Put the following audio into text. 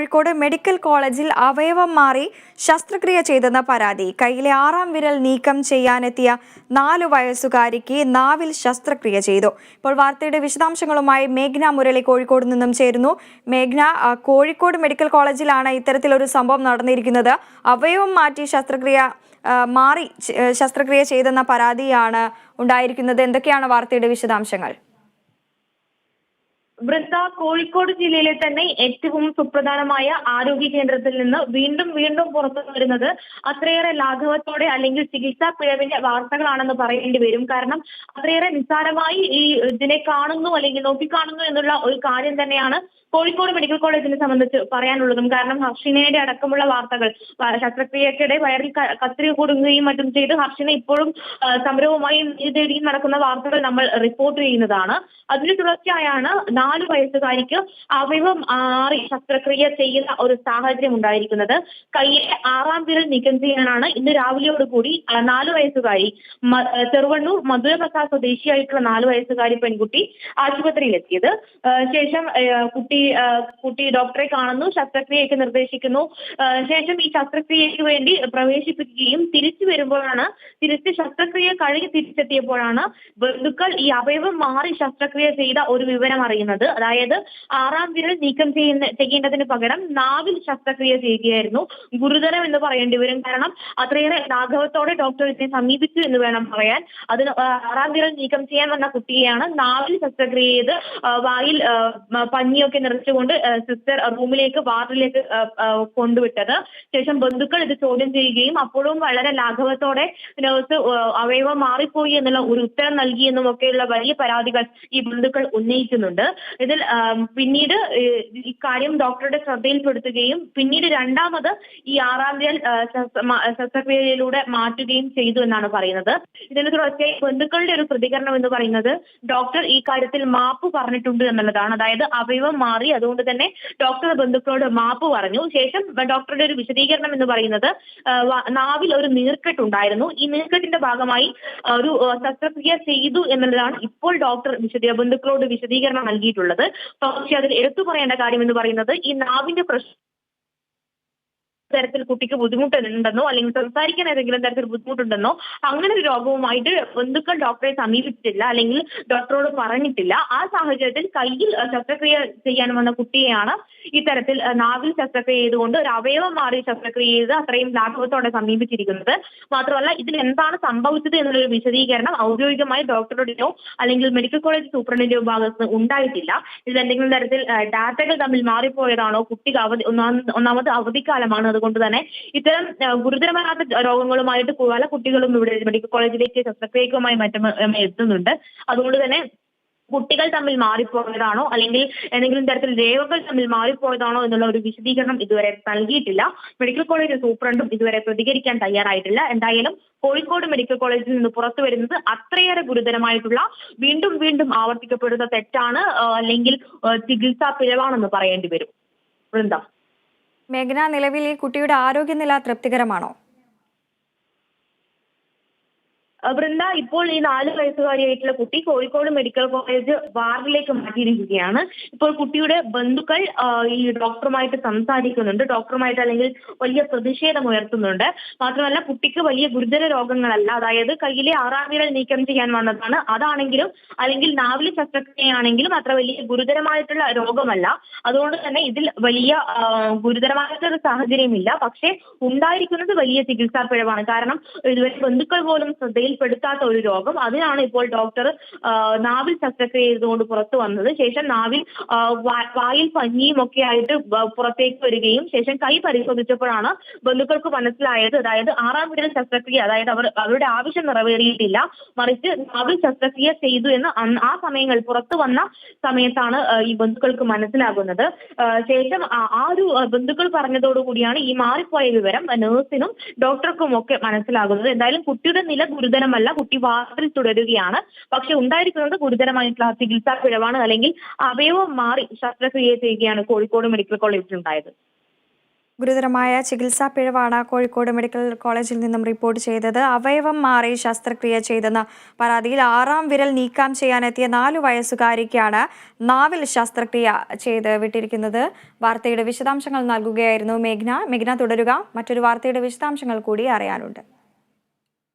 Kozhikode medical കോളേജിൽ അവയവം മാറി ശസ്ത്രക്രിയ ചെയ്തെന്ന പരാതി. കയ്യിലെ ആറാം വിരൽ നീക്കം ചെയ്യാനെത്തിയ നാലു വയസ്സുകാരിക്ക് നാവിൽ ശസ്ത്രക്രിയ ചെയ്തു. ഇപ്പോൾ വാർത്തയുടെ വിശദാംശങ്ങളുമായി മേഘ്ന മുരളി കോഴിക്കോട് നിന്നും ചേരുന്നു. മേഘ്ന കോഴിക്കോട് മെഡിക്കൽ കോളേജിലാണ് ഇത്തരത്തിലൊരു സംഭവം നടന്നിരിക്കുന്നത്. അവയവം മാറ്റി ശസ്ത്രക്രിയ മാറി ശസ്ത്രക്രിയ ചെയ്തെന്ന പരാതിയാണ് ഉണ്ടായിരിക്കുന്നത്. എന്തൊക്കെയാണ് വാർത്തയുടെ വിശദാംശങ്ങൾ? വൃന്ദ കോഴിക്കോട് ജില്ലയിലെ തന്നെ ഏറ്റവും സുപ്രധാനമായ ആരോഗ്യ കേന്ദ്രത്തിൽ നിന്ന് വീണ്ടും വീണ്ടും പുറത്തു വരുന്നത് അത്രയേറെ ലാഘവത്തോടെ അല്ലെങ്കിൽ ചികിത്സാ പിഴവിന്റെ വാർത്തകളാണെന്ന് പറയേണ്ടി വരും. കാരണം അത്രയേറെ നിസ്സാരമായി ഈ ഇതിനെ കാണുന്നു അല്ലെങ്കിൽ നോക്കിക്കാണുന്നു എന്നുള്ള ഒരു കാര്യം തന്നെയാണ് കോഴിക്കോട് മെഡിക്കൽ കോളേജിനെ സംബന്ധിച്ച് പറയാനുള്ളതും. കാരണം ഹർഷിനയുടെ അടക്കമുള്ള വാർത്തകൾ ശസ്ത്രക്രിയക്കിടെ വയറിൽ കത്തിരി കൊടുങ്ങുകയും മറ്റും ചെയ്ത് ഹർഷിനെ ഇപ്പോഴും സമരവുമായി നീതി നടക്കുന്ന വാർത്തകൾ നമ്മൾ റിപ്പോർട്ട് ചെയ്യുന്നതാണ്. അതിന് തുടർച്ചയായാണ് നാല് വയസ്സുകാരിക്ക് അവയവം മാറി ശസ്ത്രക്രിയ ചെയ്യുന്ന ഒരു സാഹചര്യം ഉണ്ടായിരിക്കുന്നത്. കയ്യിലെ ആറാം വിരൽ നീക്കം ചെയ്യാനാണ് ഇന്ന് രാവിലെയോടുകൂടി നാല് വയസ്സുകാരി ചെറുവണ്ണൂർ മധുരപ്രസാദ് സ്വദേശിയായിട്ടുള്ള നാല് വയസ്സുകാരി പെൺകുട്ടി ആശുപത്രിയിൽ എത്തിയത് ശേഷം കുട്ടി കുട്ടി ഡോക്ടറെ കാണുന്നു ശസ്ത്രക്രിയയ്ക്ക് നിർദ്ദേശിക്കുന്നു. ശേഷം ഈ ശസ്ത്രക്രിയയ്ക്ക് വേണ്ടി പ്രവേശിപ്പിക്കുകയും തിരിച്ചു വരുമ്പോഴാണ് തിരിച്ച് ശസ്ത്രക്രിയ കഴിഞ്ഞ് തിരിച്ചെത്തിയപ്പോഴാണ് ബന്ധുക്കൾ ഈ അവയവം മാറി ശസ്ത്രക്രിയ ചെയ്ത ഒരു വിവരം അറിയുന്നത്. അതായത് ആറാം വിരൽ നീക്കം ചെയ്യുന്ന ചെയ്യേണ്ടതിന് പകരം നാവിൽ ശസ്ത്രക്രിയ ചെയ്യുകയായിരുന്നു. ഗുരുതരം എന്ന് പറയേണ്ടി വരും. കാരണം അത്രയേറെ ലാഘവത്തോടെ ഡോക്ടർ ഇതിനെ സമീപിച്ചു എന്ന് വേണം പറയാൻ. അതിന് ആറാം വിരൽ നീക്കം ചെയ്യാൻ വന്ന കുട്ടിയെയാണ് നാവിൽ ശസ്ത്രക്രിയ ചെയ്ത് വായിൽ പഞ്ഞിയൊക്കെ നിറച്ചുകൊണ്ട് സിസ്റ്റർ റൂമിലേക്ക് വാർഡിലേക്ക് കൊണ്ടുവിട്ടത്. ശേഷം ബന്ധുക്കൾ ഇത് ചോദ്യം ചെയ്യുകയും അപ്പോഴും വളരെ ലാഘവത്തോടെ നഴ്സ് അവയവം മാറിപ്പോയി എന്നുള്ള ഒരു ഉത്തരം നൽകി എന്നും ഒക്കെയുള്ള വലിയ പരാതികൾ ഈ ബന്ധുക്കൾ ഉന്നയിക്കുന്നുണ്ട്. ഇതിൽ പിന്നീട് ഇക്കാര്യം ഡോക്ടറുടെ ശ്രദ്ധയിൽപ്പെടുത്തുകയും പിന്നീട് രണ്ടാമത് ഈ ആറാം മ- ശസ്ത്രക്രിയയിലൂടെ മാറ്റുകയും ചെയ്തു എന്നാണ് പറയുന്നത്. ഇതിനെ തുടർച്ചയായി ബന്ധുക്കളുടെ ഒരു പ്രതികരണം എന്ന് പറയുന്നത് ഡോക്ടർ ഈ കാര്യത്തിൽ മാപ്പ് പറഞ്ഞിട്ടുണ്ട് എന്നുള്ളതാണ്. അതായത് അവയവം മാറി അതുകൊണ്ട് തന്നെ ഡോക്ടർ ബന്ധുക്കളോട് മാപ്പ് പറഞ്ഞു. ശേഷം ഡോക്ടറുടെ ഒരു വിശദീകരണം എന്ന് പറയുന്നത് നാവിൽ ഒരു നീർക്കെട്ടുണ്ടായിരുന്നു ഈ നീർക്കെട്ടിന്റെ ഭാഗമായി ഒരു ശസ്ത്രക്രിയ ചെയ്തു എന്നുള്ളതാണ് ഇപ്പോൾ ഡോക്ടർ ബന്ധുക്കളോട് വിശദീകരണം നൽകിയിട്ടുള്ളത്. പക്ഷേ അതിൽ എടുത്തു പറയേണ്ട കാര്യം എന്ന് പറയുന്നത് ഈ നാവിന്റെ പ്രശ്നം തരത്തിൽ കുട്ടിക്ക് ബുദ്ധിമുട്ടുണ്ടെന്നോ അല്ലെങ്കിൽ സംസാരിക്കാൻ ഏതെങ്കിലും തരത്തിൽ ബുദ്ധിമുട്ടുണ്ടെന്നോ അങ്ങനെ ഒരു രോഗവുമായിട്ട് ബന്ധുക്കൾ ഡോക്ടറെ സമീപിച്ചിട്ടില്ല അല്ലെങ്കിൽ ഡോക്ടറോട് പറഞ്ഞിട്ടില്ല. ആ സാഹചര്യത്തിൽ കയ്യിൽ ശസ്ത്രക്രിയ ചെയ്യാൻ വന്ന കുട്ടിയെയാണ് ഇത്തരത്തിൽ നാവിൽ ശസ്ത്രക്രിയ ചെയ്തുകൊണ്ട് ഒരു അവയവം മാറി ശസ്ത്രക്രിയ ചെയ്ത് അത്രയും ലാഘവത്തോടെ സമീപിച്ചിരിക്കുന്നത്. മാത്രമല്ല ഇതിൽ എന്താണ് സംഭവിച്ചത് എന്നുള്ളൊരു വിശദീകരണം ഔദ്യോഗികമായി ഡോക്ടറുടെയോ അല്ലെങ്കിൽ മെഡിക്കൽ കോളേജ് സൂപ്രണ്ടിന്റെയോ ഭാഗത്ത് ഉണ്ടായിട്ടില്ല. ഇതിൽ എന്തെങ്കിലും തരത്തിൽ ഡാറ്റകൾ തമ്മിൽ മാറിപ്പോയതാണോ കുട്ടിക്ക് അവധി ഒന്നാം- ഒന്നാമത് അവധിക്കാലമാണ് അതുകൊണ്ട് തന്നെ ഇത്തരം ഗുരുതരമല്ലാത്ത രോഗങ്ങളുമായിട്ട് പല കുട്ടികളും ഇവിടെ മെഡിക്കൽ കോളേജിലേക്ക് ശസ്ത്രക്രിയക്കുമായി മറ്റും എത്തുന്നുണ്ട്. അതുകൊണ്ട് തന്നെ കുട്ടികൾ തമ്മിൽ മാറിപ്പോയതാണോ അല്ലെങ്കിൽ ഏതെങ്കിലും തരത്തിൽ രേഖകൾ തമ്മിൽ മാറിപ്പോയതാണോ എന്നുള്ള ഒരു വിശദീകരണം ഇതുവരെ നൽകിയിട്ടില്ല. മെഡിക്കൽ കോളേജ് സൂപ്രണ്ടും ഇതുവരെ പ്രതികരിക്കാൻ തയ്യാറായിട്ടില്ല. എന്തായാലും കോഴിക്കോട് മെഡിക്കൽ കോളേജിൽ നിന്ന് പുറത്തു വരുന്നത് അത്രയേറെ ഗുരുതരമായിട്ടുള്ള വീണ്ടും വീണ്ടും ആവർത്തിക്കപ്പെടുന്ന തെറ്റാണ് അല്ലെങ്കിൽ ചികിത്സാ പിഴവാണെന്ന് പറയേണ്ടി വരും. വൃന്ദ. മേഘന നിലവിൽ ഈ കുട്ടിയുടെ ആരോഗ്യനില തൃപ്തികരമാണോ ആ, വൃന്ദ ഇപ്പോൾ ഈ നാല് വയസ്സുകാരിയായിട്ടുള്ള കുട്ടി കോഴിക്കോട് മെഡിക്കൽ കോളേജ് വാർഡിലേക്ക് മാറ്റിയിരിക്കുകയാണ്. ഇപ്പോൾ കുട്ടിയുടെ ബന്ധുക്കൾ ഈ ഡോക്ടറുമായിട്ട് സംസാരിക്കുന്നുണ്ട്. ഡോക്ടറുമായിട്ട് അല്ലെങ്കിൽ വലിയ പ്രതിഷേധം ഉയർത്തുന്നുണ്ട്. മാത്രമല്ല കുട്ടിക്ക് വലിയ ഗുരുതര രോഗങ്ങളല്ല. അതായത് കയ്യിലെ ആറാം വിരൽ നീക്കം ചെയ്യാൻ വന്നതാണ്. അതാണെങ്കിലും അല്ലെങ്കിൽ നാവിലെ ശസ്ത്രക്രിയയാണെങ്കിലും അത്ര വലിയ ഗുരുതരമായിട്ടുള്ള രോഗമല്ല. അതുകൊണ്ട് തന്നെ ഇതിൽ വലിയ ഗുരുതരമായിട്ടുള്ള സാഹചര്യമില്ല. പക്ഷേ ഉണ്ടായിരിക്കുന്നത് വലിയ ചികിത്സാ പിഴവാണ്. കാരണം ഇതുവരെ ബന്ധുക്കൾ പോലും ശ്രദ്ധയിൽപ്പെടുത്താത്ത ഒരു രോഗം. അതിനാണ് ഇപ്പോൾ ഡോക്ടർ നാവിൽ ശസ്ത്രക്രിയ ചെയ്തുകൊണ്ട് പുറത്തു വന്നത്. ശേഷം നാവിൽ വായിൽ പഞ്ഞിയും ഒക്കെ ആയിട്ട് പുറത്തേക്ക് വരികയും ശേഷം കൈ പരിശോധിച്ചപ്പോഴാണ് ബന്ധുക്കൾക്ക് മനസ്സിലായത്. അതായത് ആറാം വിരൽ ശസ്ത്രക്രിയ അതായത് അവർ അവരുടെ ആവശ്യം നിറവേറിയിട്ടില്ല. മറിച്ച് നാവിൽ ശസ്ത്രക്രിയ ചെയ്തു എന്ന് ആ സമയങ്ങൾ പുറത്തു വന്ന സമയത്താണ് ഈ ബന്ധുക്കൾക്ക് മനസ്സിലാകുന്നത്. ശേഷം ആ ഒരു ബന്ധുക്കൾ പറഞ്ഞതോടുകൂടിയാണ് ഈ മാറിപ്പോയ വിവരം നഴ്സിനും ഡോക്ടർക്കും ഒക്കെ മനസ്സിലാകുന്നത്. എന്തായാലും കുട്ടിയുടെ നില ഗുരുതരമല്ല. കുട്ടി വാർഡിൽ തുടരുകയാണ്. പക്ഷെ ഉണ്ടായിരിക്കുന്നത് ഗുരുതരമായിട്ടുള്ള ചികിത്സാ പിഴവാണ്. അല്ലെങ്കിൽ അവയവം മാറി ശസ്ത്രക്രിയ ചെയ്യുകയാണ് കോഴിക്കോട് മെഡിക്കൽ കോളേജിൽ ഉണ്ടായത്. ഗുരുതരമായ ചികിത്സാ പിഴവാണ് കോഴിക്കോട് മെഡിക്കൽ കോളേജിൽ നിന്നും റിപ്പോർട്ട് ചെയ്തത്. അവയവം മാറി ശസ്ത്രക്രിയ ചെയ്തെന്ന പരാതിയിൽ ആറാം വിരൽ നീക്കം ചെയ്യാനെത്തിയ നാലു വയസ്സുകാരിക്കാണ് നാവിൽ ശസ്ത്രക്രിയ ചെയ്ത് വിട്ടിരിക്കുന്നത്. വാർത്തയുടെ വിശദാംശങ്ങൾ നൽകുകയായിരുന്നു മേഘ്ന. മേഘ്ന തുടരുക. മറ്റൊരു വാർത്തയുടെ വിശദാംശങ്ങൾ കൂടി അറിയാനുണ്ട്.